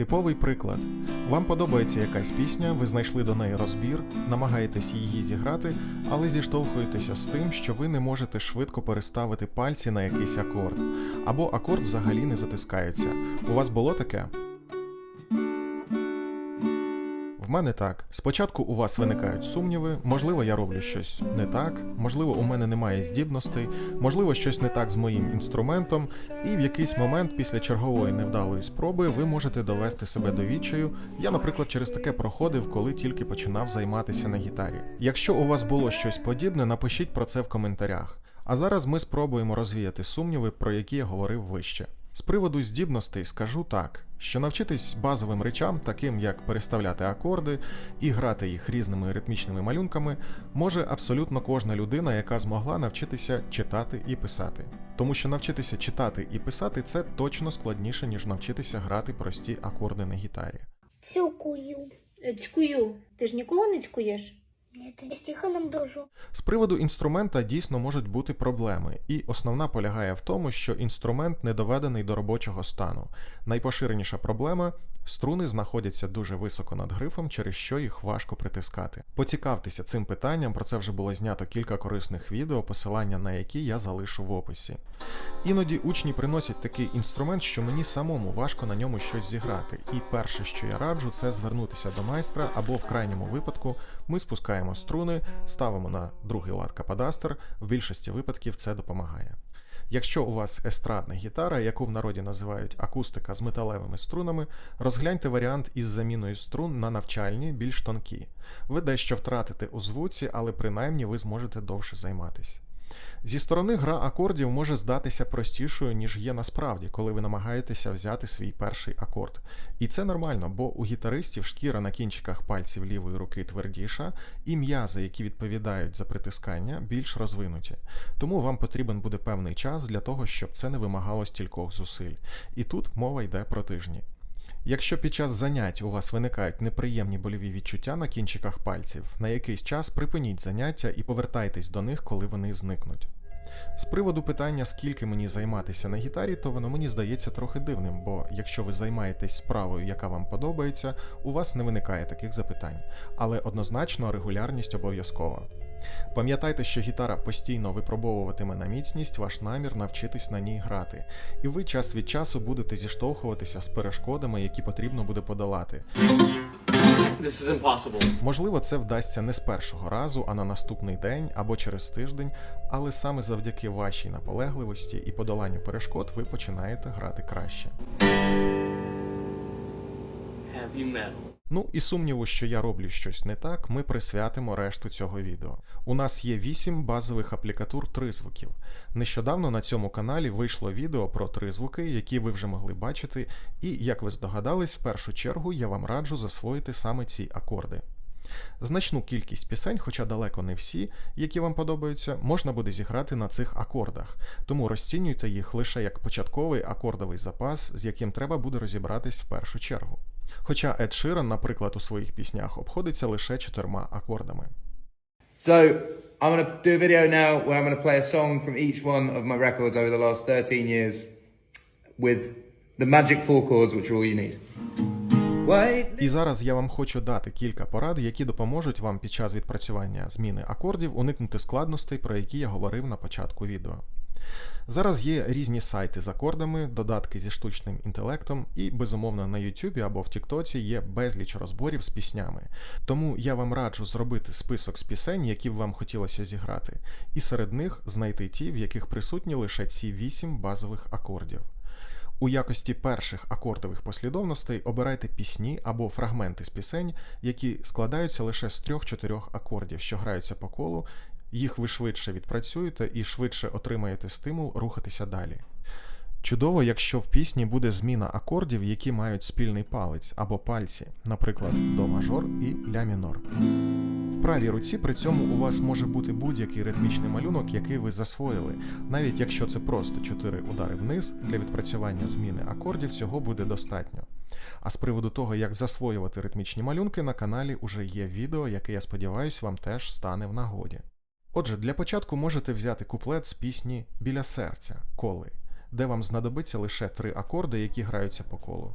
Типовий приклад. Вам подобається якась пісня, ви знайшли до неї розбір, намагаєтесь її зіграти, але зіштовхуєтеся з тим, що ви не можете швидко переставити пальці на якийсь акорд, або акорд взагалі не затискається. У вас було таке? Мене так. Спочатку у вас виникають сумніви, можливо, я роблю щось не так, можливо, у мене немає здібностей, можливо, щось не так з моїм інструментом, і в якийсь момент після чергової невдалої спроби ви можете довести себе до відчаю. Я, наприклад, через таке проходив, коли тільки починав займатися на гітарі. Якщо у вас було щось подібне, напишіть про це в коментарях. А зараз ми спробуємо розвіяти сумніви, про які я говорив вище. З приводу здібностей скажу так, що навчитись базовим речам, таким як переставляти акорди і грати їх різними ритмічними малюнками, може абсолютно кожна людина, яка змогла навчитися читати і писати. Тому що навчитися читати і писати це точно складніше, ніж навчитися грати прості акорди на гітарі. Цілкую. Е, Цькую. Ти ж нікого не цькуєш? З приводу інструмента дійсно можуть бути проблеми, і основна полягає в тому, що інструмент не доведений до робочого стану. Найпоширеніша проблема струни знаходяться дуже високо над грифом, через що їх важко притискати. Поцікавтеся цим питанням, про це вже було знято кілька корисних відео, посилання на які я залишу в описі. Іноді учні приносять такий інструмент, що мені самому важко на ньому щось зіграти. І перше, що я раджу, це звернутися до майстра, або в крайньому випадку ми спускаємо струни, ставимо на другий лад каподастер. В більшості випадків це допомагає. Якщо у вас естрадна гітара, яку в народі називають акустика з металевими струнами, розгляньте варіант із заміною струн на навчальні, більш тонкі. Ви дещо втратите у звуці, але принаймні ви зможете довше займатися. Зі сторони гра акордів може здатися простішою, ніж є насправді, коли ви намагаєтеся взяти свій перший акорд. І це нормально, бо у гітаристів шкіра на кінчиках пальців лівої руки твердіша, і м'язи, які відповідають за притискання, більш розвинуті. Тому вам потрібен буде певний час для того, щоб це не вимагало стількох зусиль. І тут мова йде про тижні. Якщо під час занять у вас виникають неприємні больові відчуття на кінчиках пальців, на якийсь час припиніть заняття і повертайтесь до них, коли вони зникнуть. З приводу питання, скільки мені займатися на гітарі, то воно мені здається трохи дивним, бо якщо ви займаєтесь справою, яка вам подобається, у вас не виникає таких запитань, але однозначно регулярність обов'язкова. Пам'ятайте, що гітара постійно випробовуватиме на міцність ваш намір навчитись на ній грати, і ви час від часу будете зіштовхуватися з перешкодами, які потрібно буде подолати. This is impossible. Можливо, це вдасться не з першого разу, а на наступний день або через тиждень, але саме завдяки вашій наполегливості і подоланню перешкод ви починаєте грати краще. Ну і сумніву, що я роблю щось не так, ми присвятимо решту цього відео. У нас є 8 базових аплікатур тризвуків. Нещодавно на цьому каналі вийшло відео про тризвуки, які ви вже могли бачити, і, як ви здогадались, в першу чергу я вам раджу засвоїти саме ці акорди. Значну кількість пісень, хоча далеко не всі, які вам подобаються, можна буде зіграти на цих акордах, тому розцінюйте їх лише як початковий акордовий запас, з яким треба буде розібратись в першу чергу. Хоча Ед Ширан, наприклад, у своїх піснях обходиться лише чотирма акордами. So I'm going to do a video now where I'm going to play a song from each one of my records over the last 13 years with the magic four chords, which are all you need. І зараз я вам хочу дати кілька порад, які допоможуть вам під час відпрацювання зміни акордів уникнути складностей, про які я говорив на початку відео. Зараз є різні сайти з акордами, додатки зі штучним інтелектом, і, безумовно, на YouTube або в TikTok є безліч розборів з піснями. Тому я вам раджу зробити список з пісень, які б вам хотілося зіграти, і серед них знайти ті, в яких присутні лише ці 8 базових акордів. У якості перших акордових послідовностей обирайте пісні або фрагменти з пісень, які складаються лише з 3-4 акордів, що граються по колу, їх ви швидше відпрацюєте і швидше отримаєте стимул рухатися далі. Чудово, якщо в пісні буде зміна акордів, які мають спільний палець або пальці, наприклад, до мажор і ля мінор. В правій руці при цьому у вас може бути будь-який ритмічний малюнок, який ви засвоїли, навіть якщо це просто 4 удари вниз, для відпрацювання зміни акордів цього буде достатньо. А з приводу того, як засвоювати ритмічні малюнки, на каналі уже є відео, яке я сподіваюся вам теж стане в нагоді. Отже, для початку можете взяти куплет з пісні Біля серця коли, де вам знадобиться лише три акорди, які граються по колу.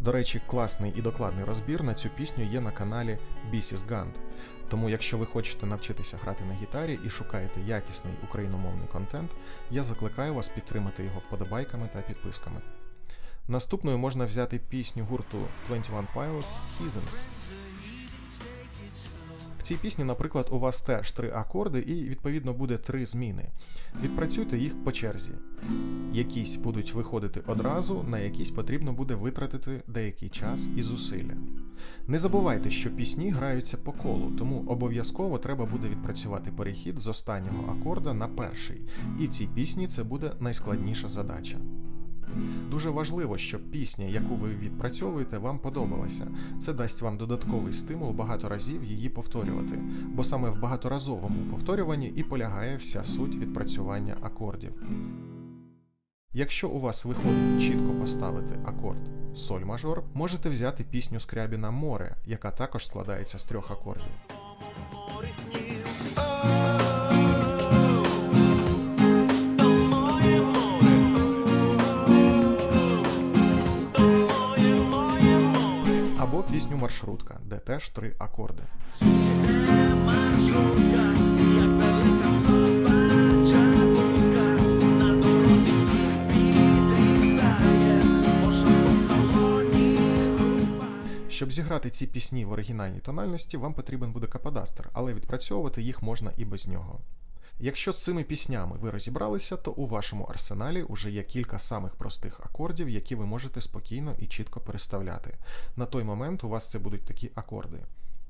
До речі, класний і докладний розбір на цю пісню є на каналі Бісіс Ганд. Тому, якщо ви хочете навчитися грати на гітарі і шукаєте якісний україномовний контент, я закликаю вас підтримати його вподобайками та підписками. Наступною можна взяти пісню гурту 21 Pilots Heathens. В цій пісні, наприклад, у вас теж три акорди і відповідно буде три зміни. Відпрацюйте їх по черзі. Якісь будуть виходити одразу, на якісь потрібно буде витратити деякий час і зусилля. Не забувайте, що пісні граються по колу, тому обов'язково треба буде відпрацювати перехід з останнього акорда на перший, і в цій пісні це буде найскладніша задача. Дуже важливо, щоб пісня, яку ви відпрацьовуєте, вам подобалася. Це дасть вам додатковий стимул багато разів її повторювати, бо саме в багаторазовому повторюванні і полягає вся суть відпрацювання акордів. Якщо у вас виходить чітко поставити акорд соль мажор, можете взяти пісню Скрябіна Море, яка також складається з трьох акордів. Або пісню Маршрутка, де теж три акорди. Щоб зіграти ці пісні в оригінальній тональності, вам потрібен буде каподастер, але відпрацьовувати їх можна і без нього. Якщо з цими піснями ви розібралися, то у вашому арсеналі вже є кілька самих простих акордів, які ви можете спокійно і чітко переставляти. На той момент у вас це будуть такі акорди: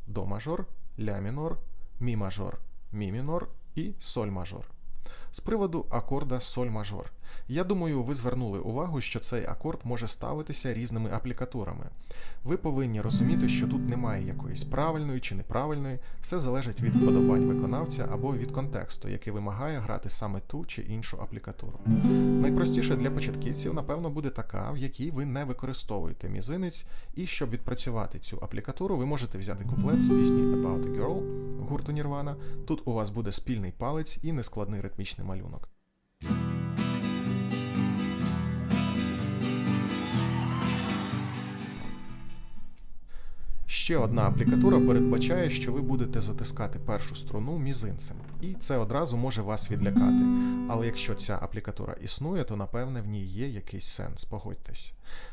до мажор, ля мінор, мі мажор, мі мінор і соль мажор. З приводу акорда соль мажор. Я думаю, ви звернули увагу, що цей акорд може ставитися різними аплікатурами. Ви повинні розуміти, що тут немає якоїсь правильної чи неправильної, все залежить від вподобань виконавця або від контексту, який вимагає грати саме ту чи іншу аплікатуру. Найпростіше для початківців, напевно, буде така, в якій ви не використовуєте мізинець, і щоб відпрацювати цю аплікатуру, ви можете взяти куплет з пісні About a Girl гурту Nirvana. Тут у вас буде спільний палець і нескладний ритмічний малюнок. Ще одна аплікатура передбачає, що ви будете затискати першу струну мізинцем, і це одразу може вас відлякати. Але якщо ця аплікатура існує, то напевне в ній є якийсь сенс, погодьтесь.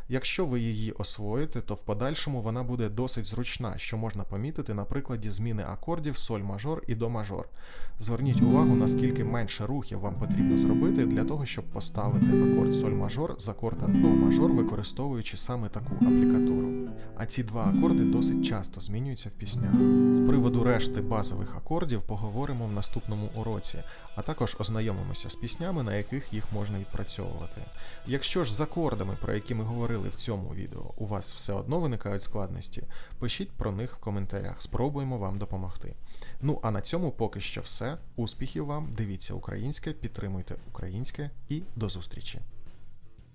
Якщо ви її освоїте, то в подальшому вона буде досить зручна, що можна помітити на прикладі зміни акордів соль мажор і до мажор. Зверніть увагу, наскільки менше рухів вам потрібно зробити для того, щоб поставити акорд соль мажор з акорда до мажор, використовуючи саме таку аплікатуру. А ці два акорди досить часто змінюються в піснях. З приводу решти базових акордів поговоримо в наступному уроці, а також ознайомимося з піснями, на яких їх можна відпрацьовувати. Якщо ж з акордами, про які ми говорили в цьому відео, у вас все одно виникають складності, пишіть про них в коментарях, спробуємо вам допомогти. Ну а на цьому поки що все. Успіхів вам, дивіться українське, підтримуйте українське і до зустрічі!